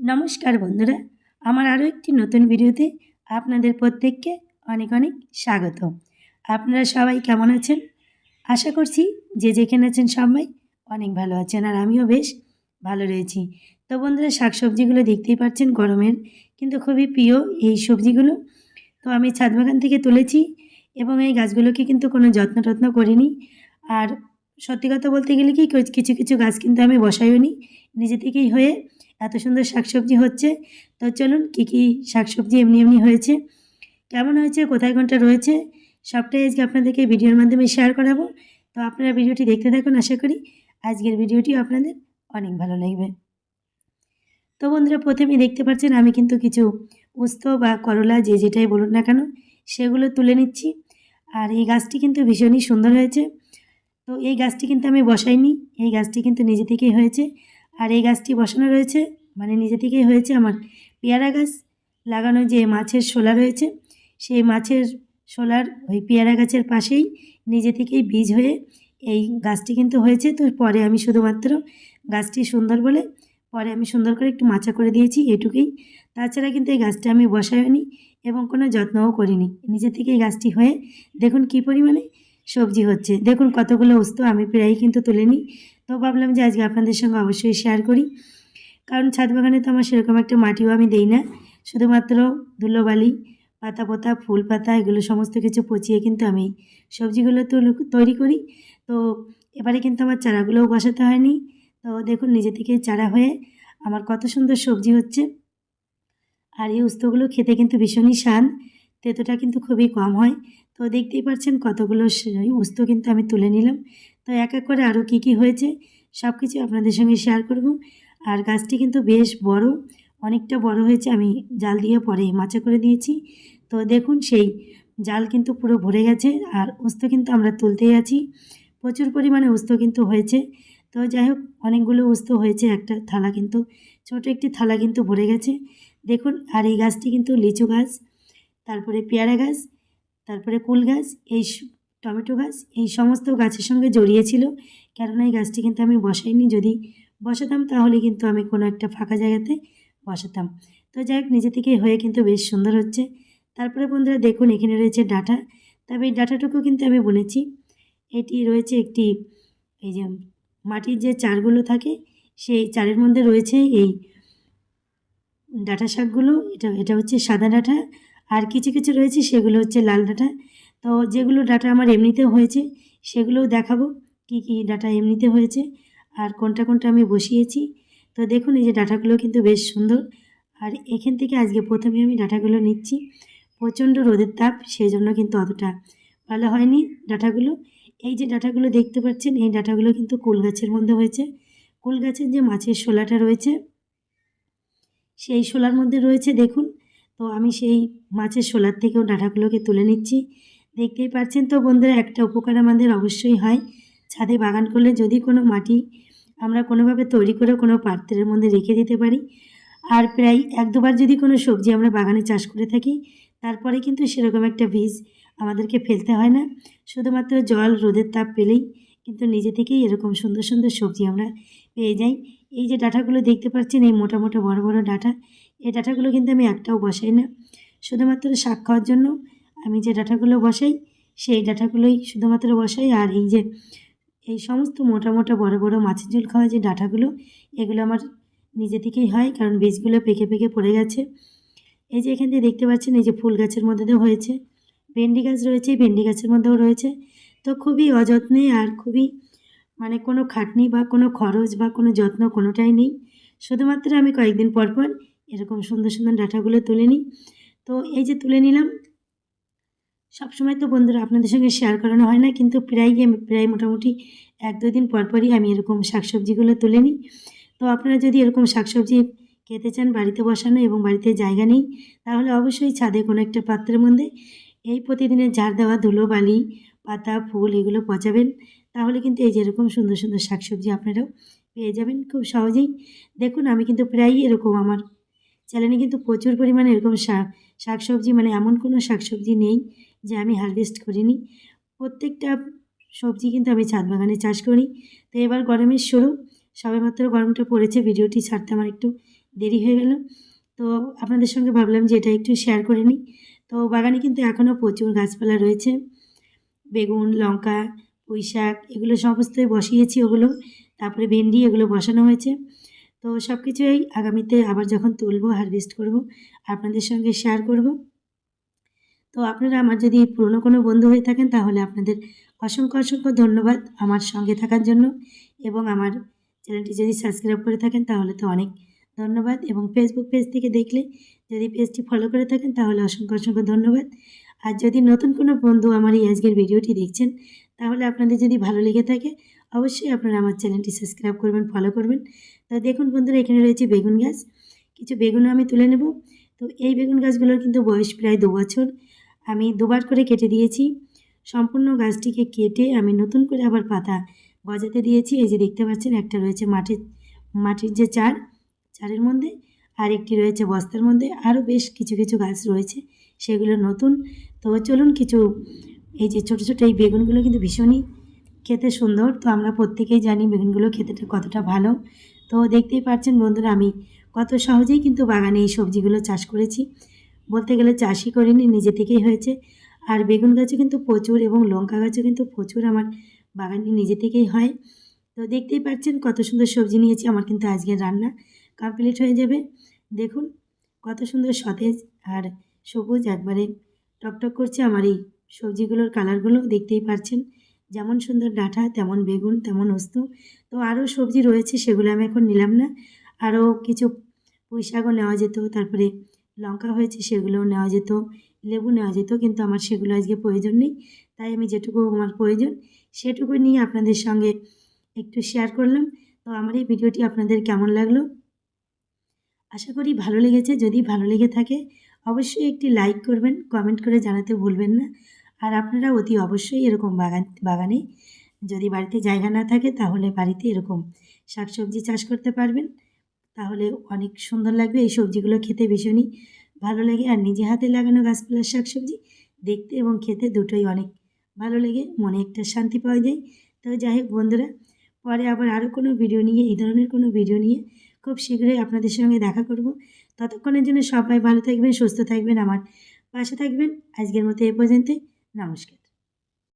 নমস্কার বন্ধুরা, আমার আরও একটি নতুন ভিডিওতে আপনাদের প্রত্যেককে অনেক অনেক স্বাগত। আপনারা সবাই কেমন আছেন? আশা করছি যে যেখানে আছেন সবাই অনেক ভালো আছেন আর আমিও বেশ ভালো রয়েছি। তো বন্ধুরা, শাকসবজিগুলো দেখতেই পাচ্ছেন গরমের, কিন্তু খুবই প্রিয় এই সবজিগুলো। তো আমি ছাদ বাগান থেকে তুলেছি এবং এই গাছগুলোকে কিন্তু কোনো যত্ন টত্ন করিনি। আর সত্যি কথা বলতে গেলে কি, কিছু কিছু গাছ কিন্তু আমি বসাইও নি নিজে থেকেই হয়ে। এত সুন্দর শাকসবজি হচ্ছে। তো চলুন কী কী শাকসবজি এমনি এমনি হয়েছে। কেমন হয়েছে? কোথায় কোনটা রয়েছে? সবটাই আজকে আপনাদেরকে ভিডিওর মাধ্যমে শেয়ার করাবো। তো আপনারা ভিডিওটি দেখতে থাকুন, আশা করি আজকের ভিডিওটি আপনাদের অনেক ভালো লাগবে। তো বন্ধুরা, প্রথমেই দেখতে পাচ্ছেন আমি কিন্তু কিছু উস্ত বা করলা যে যেটাই বলুন না কেন, সেগুলো তুলে নিচ্ছি। আর এই গাছটি কিন্তু ভীষণই সুন্দর হয়েছে। তো এই গাছটি কিন্তু আমি বসাইনি, এই গাছটি কিন্তু নিজে থেকেই হয়েছে। আর এই গাছটি বসানো রয়েছে মানে নিজে থেকেই হয়েছে আমার। পেয়ারা গাছ লাগানো যে মাছের শোলা রয়েছে, সেই মাছের শোলার ওই পেয়ারা গাছের পাশেই নিজে থেকেই বীজ হয়ে এই গাছটি কিন্তু হয়েছে। তো পরে আমি শুধুমাত্র গাছটি সুন্দর বলে পরে আমি সুন্দর করে একটু মাচা করে দিয়েছি এটুকুই। তাছাড়া কিন্তু এই গাছটা আমি বসাইনি এবং কোনো যত্নও করিনি। নিজে থেকেই গাছটি হয়ে দেখুন কি পরিমাণে সবজি হচ্ছে। দেখুন কতগুলো উস্ত, আমি প্রায়ই কিন্তু তুলে নিই। তো ভাবলাম যে আজকে আপনাদের সঙ্গে অবশ্যই শেয়ার করি। কারণ ছাদ বাগানে তো আমার সেরকম একটা মাটিও আমি দেই না। শুধুমাত্র ধুলোবালি পাতা পোতা ফুল পাতা এগুলো সমস্ত কিছু পচিয়ে কিন্তু আমি সবজিগুলো তৈরি করি। তো এবারে কিন্তু আমার চারাগুলোও বসাতে হয়নি। তো দেখুন নিজে থেকে চারা হয়ে আমার কত সুন্দর সবজি হচ্ছে। আর এই উস্তগুলো খেতে কিন্তু ভীষণই স্বাদ। তেতোটা কিন্তু খুবই কম হয়। তো দেখতেই পাচ্ছেন কতগুলো উস্ত কিন্তু আমি তুলে নিলাম। তো এক এক করে আরও কী কী হয়েছে সব কিছু আপনাদের সঙ্গে শেয়ার করব। আর গাছটি কিন্তু বেশ বড়, অনেকটা বড় হয়েছে, আমি জাল দিয়ে পরে মাচা করে দিয়েছি। তো দেখুন সেই জাল কিন্তু পুরো ভরে গেছে, আর উস্ত কিন্তু আমরা তুলতেই আছি। প্রচুর পরিমাণে উস্ত কিন্তু হয়েছে। তো যাই হোক, অনেকগুলো উস্ত হয়েছে, একটা থালা কিন্তু, ছোট একটি থালা কিন্তু ভরে গেছে। দেখুন, আর এই গাছটি কিন্তু লিচু গাছ। তারপরে পেয়ারা গাছ, তারপরে কুল গাছ, এই টমেটো গাছ, এই সমস্ত গাছের সঙ্গে জড়িয়েছিল কেননা এই গাছটি কিন্তু আমি বসাইনি, যদি বসাতাম তাহলে কিন্তু আমি কোনো একটা ফাঁকা জায়গাতে বসাতাম। তো যাই হোক নিজে থেকেই হয়ে কিন্তু বেশ সুন্দর হচ্ছে। তারপরে বন্ধুরা দেখুন, এখানে রয়েছে ডাটা। তবে এই ডাটাটুকু কিন্তু আমি বুনেছি। এটি রয়েছে একটি, এই যে মাটির যে চারগুলো থাকে, সেই চারের মধ্যে রয়েছে এই ডাটা শাকগুলো। এটা এটা হচ্ছে সাদা ডাটা। আর কিছু কিছু রয়েছে, সেগুলো হচ্ছে লাল ডাটা। তো যেগুলো ডাটা আমার এমনিতে হয়েছে, সেগুলোও দেখাবো কি কি ডাটা এমনিতে হয়েছে আর কোনটা কোনটা আমি বসিয়েছি। তো দেখুন, এই যে ডাটাগুলো কিন্তু বেশ সুন্দর। আর এখান থেকে আজকে প্রথমে আমি ডাটাগুলো নিচ্ছি। প্রচণ্ড রোদের তাপ সেই জন্য কিন্তু অতটা ভালো হয়নি ডাটাগুলো। এই যে ডাটাগুলো দেখতে পাচ্ছেন, এই ডাটাগুলো কিন্তু কুল গাছের মধ্যে হয়েছে। কুল গাছের যে মাছের শোলাটা রয়েছে, সেই শোলার মধ্যে রয়েছে, দেখুন তো আমি সেই মাছের শোলার থেকেও ডাঁটাগুলোকে তুলে নিচ্ছি। দেখতেই পাচ্ছেন তো বন্ধুরা, একটা উপকার আমাদের অবশ্যই হয়। ছাদে বাগান করলে যদি কোনো মাটি আমরা কোনোভাবে তৈরি করে কোনো পাত্রের মধ্যে রেখে দিতে পারি। আর প্রায় এক দুবার যদি কোনো সবজি আমরা বাগানে চাষ করে থাকি, তারপরে কিন্তু সেরকম একটা বীজ আমাদেরকে ফেলতে হয় না। শুধুমাত্র জল, রোদের তাপ পেলেই কিন্তু নিজে থেকেই এরকম সুন্দর সুন্দর সবজি আমরা পেয়ে যাই। এই যে ডাটাগুলো দেখতে পাচ্ছেন, এই মোটা মোটা বড় বড় ডাটা এই ডাটাগুলো কিন্তু আমি একটাও বসাই না। শুধুমাত্র শাক খাওয়ার জন্য আমি যে ডাটাগুলো বসাই, সেই ডাটাগুলোই শুধুমাত্র বসাই। আর এই যে, এই সমস্ত মোটা মোটা বড় বড় মাছের ঝোল খাওয়া যে ডাটাগুলো, এগুলো আমার নিজে থেকেই হয় কারণ বীজগুলো পেকে পেকে পড়ে গেছে। এই যে এখান থেকে দেখতে পাচ্ছেন, এই যে ফুল গাছের মধ্যেও হয়েছে। ভেন্ডি গাছ রয়েছে, ভেন্ডি গাছের মধ্যেও রয়েছে। তো খুবই অযত্নে আর খুবই মানে কোনো খাটনি বা কোনো খরচ বা কোনো যত্ন কোনোটাই নেই। শুধুমাত্র আমি কয়েকদিন পর পর এরকম সুন্দর সুন্দর ডাটাগুলো তুলে নিই। তো এই যে তুলে নিলাম। সবসময় তো বন্ধুরা আপনাদের সঙ্গে শেয়ার করানো হয় না, কিন্তু প্রায় প্রায় মোটামুটি এক দু দিন পর পরই আমি এরকম শাকসবজিগুলো তুলে নিই। তো আপনারা যদি এরকম শাকসবজি খেতে চান, বাড়িতে বসানো এবং বাড়িতে জায়গা নেই, তাহলে অবশ্যই ছাদে কোনো একটা পাত্রের মধ্যে এই প্রতিদিনের ঝাড় দেওয়া ধুলো, বালি, পাতা, ফুল এগুলো পচাবেন। তাহলে কিন্তু এই যেরকম সুন্দর সুন্দর শাকসবজি আপনারাও পেয়ে যাবেন খুব সহজেই। দেখুন, আমি কিন্তু প্রায়ই এরকম আমার চ্যানেলে কিন্তু প্রচুর পরিমাণে এরকম শাক, শাকসবজি মানে এমন কোনো শাকসবজি নেই যে আমি হারভেস্ট করিনি। প্রত্যেকটা সবজি কিন্তু আমি ছাদ বাগানে চাষ করি। তো এবার গরমের শুরু, সবেমাত্র গরমটা পড়েছে, ভিডিওটি ছাড়তে আমার একটু দেরি হয়ে গেল। তো আপনাদের সঙ্গে ভাবলাম যে এটা একটু শেয়ার করে নিই। তো বাগানে কিন্তু এখনও প্রচুর গাছপালা রয়েছে। বেগুন, লঙ্কা পুঁই শাক এগুলো সমস্তই বসিয়েছি ওগুলো। তারপরে ভেন্ডি এগুলো বসানো হয়েছে। তো সব কিছুই আগামীতে আবার যখন তুলবো হারভেস্ট করব, আপনাদের সঙ্গে শেয়ার করব। তো আপনারা আমার যদি পুরনো কোনো বন্ধু হয়ে থাকেন, তাহলে আপনাদের অসংখ্য অসংখ্য ধন্যবাদ আমার সঙ্গে থাকার জন্য। এবং আমার চ্যানেলটি যদি সাবস্ক্রাইব করে থাকেন, তাহলে তো অনেক ধন্যবাদ। এবং ফেসবুক পেজ থেকে দেখলে যদি পেজটি ফলো করে থাকেন, তাহলে অসংখ্য অসংখ্য ধন্যবাদ। আর যদি নতুন কোনো বন্ধু আমার এই আজকের ভিডিওটি দেখছেন, তাহলে আপনাদের যদি ভালো লেগে থাকে, অবশ্যই আপনারা আমার চ্যানেলটি সাবস্ক্রাইব করবেন ফলো করবেন। তো দেখুন বন্ধুরা, এখানে রয়েছে বেগুন গাছ। কিছু বেগুনও আমি তুলে নেব। তো এই বেগুন গাছগুলোর কিন্তু বয়স প্রায় দু বছর। আমি দুবার করে কেটে দিয়েছি। সম্পূর্ণ গাছটিকে কেটে আমি নতুন করে আবার পাতা গজাতে দিয়েছি। এই যে দেখতে পাচ্ছেন, একটা রয়েছে মাটির মাটির যে চার, চারের মধ্যে, আর একটি রয়েছে বস্তার মধ্যে। আরও বেশ কিছু কিছু গাছ রয়েছে, সেগুলো নতুন। তো চলুন কিছু, এই যে ছোটো ছোটো এই বেগুনগুলো কিন্তু ভীষণই খেতে সুন্দর। তো আমরা প্রত্যেকেই জানি বেগুনগুলো খেতে কতটা ভালো। তো দেখতেই পাচ্ছেন বন্ধুরা, আমি কত সহজেই কিন্তু বাগানে এই সবজিগুলো চাষ করেছি। বলতে গেলে চাষই করিনি, নিজে থেকেই হয়েছে। আর বেগুন গাছও কিন্তু প্রচুর এবং লঙ্কা গাছও কিন্তু প্রচুর আমার বাগানে নিজে থেকেই হয়। তো দেখতেই পাচ্ছেন কত সুন্দর সবজি নিয়েছি, আমার কিন্তু আজকের রান্না কমপ্লিট হয়ে যাবে। দেখুন কত সুন্দর সতেজ আর সবুজ, একবারে টকটক করছে আমার এই সবজিগুলোর কালারগুলো দেখতেই পাচ্ছেন। যেমন সুন্দর ডাঁটা, তেমন বেগুন, তেমন অস্ত। তো আরও সবজি রয়েছে, সেগুলো আমি এখন নিলাম না। আরও কিছু পুঁই শাকও নেওয়া যেত, তারপরে লঙ্কা হয়েছে, সেগুলোও নেওয়া যেত, লেবু নেওয়া যেত, কিন্তু আমার সেগুলো আজকে প্রয়োজন নেই, তাই আমি যেটুকু আমার প্রয়োজন, সেটুকু নিয়ে আপনাদের সঙ্গে একটু শেয়ার করলাম। তো আমার এই ভিডিওটি আপনাদের কেমন লাগল? আশা করি ভালো লেগেছে, যদি ভালো লেগে থাকে, অবশ্যই একটি লাইক করবেন কমেন্ট করে জানাতে ভুলবেন না। আর আপনারা অতি অবশ্যই এরকম বাগান, বাগানে যদি বাড়িতে জায়গা না থাকে তাহলে বাড়িতে এরকম শাকসবজি চাষ করতে পারবেন। তাহলে অনেক সুন্দর লাগবে এই সবজিগুলো খেতে ভীষণই ভালো লাগে। আর নিজে হাতে লাগানো গাছপালার শাকসবজি দেখতে এবং খেতে দুটোই অনেক ভালো লাগে, মনে একটা শান্তি পাওয়া যায়। তো যাই হোক বন্ধুরা, পরে আবার আরও কোনো ভিডিও নিয়ে, এই ধরনের কোনো ভিডিও নিয়ে খুব শীঘ্রই আপনাদের সঙ্গে দেখা করব। ততক্ষণের জন্য সবাই ভালো থাকবেন, সুস্থ থাকবেন, আমার পাশে থাকবেন। আজকের মতো এ পর্যন্তই। নমস্কার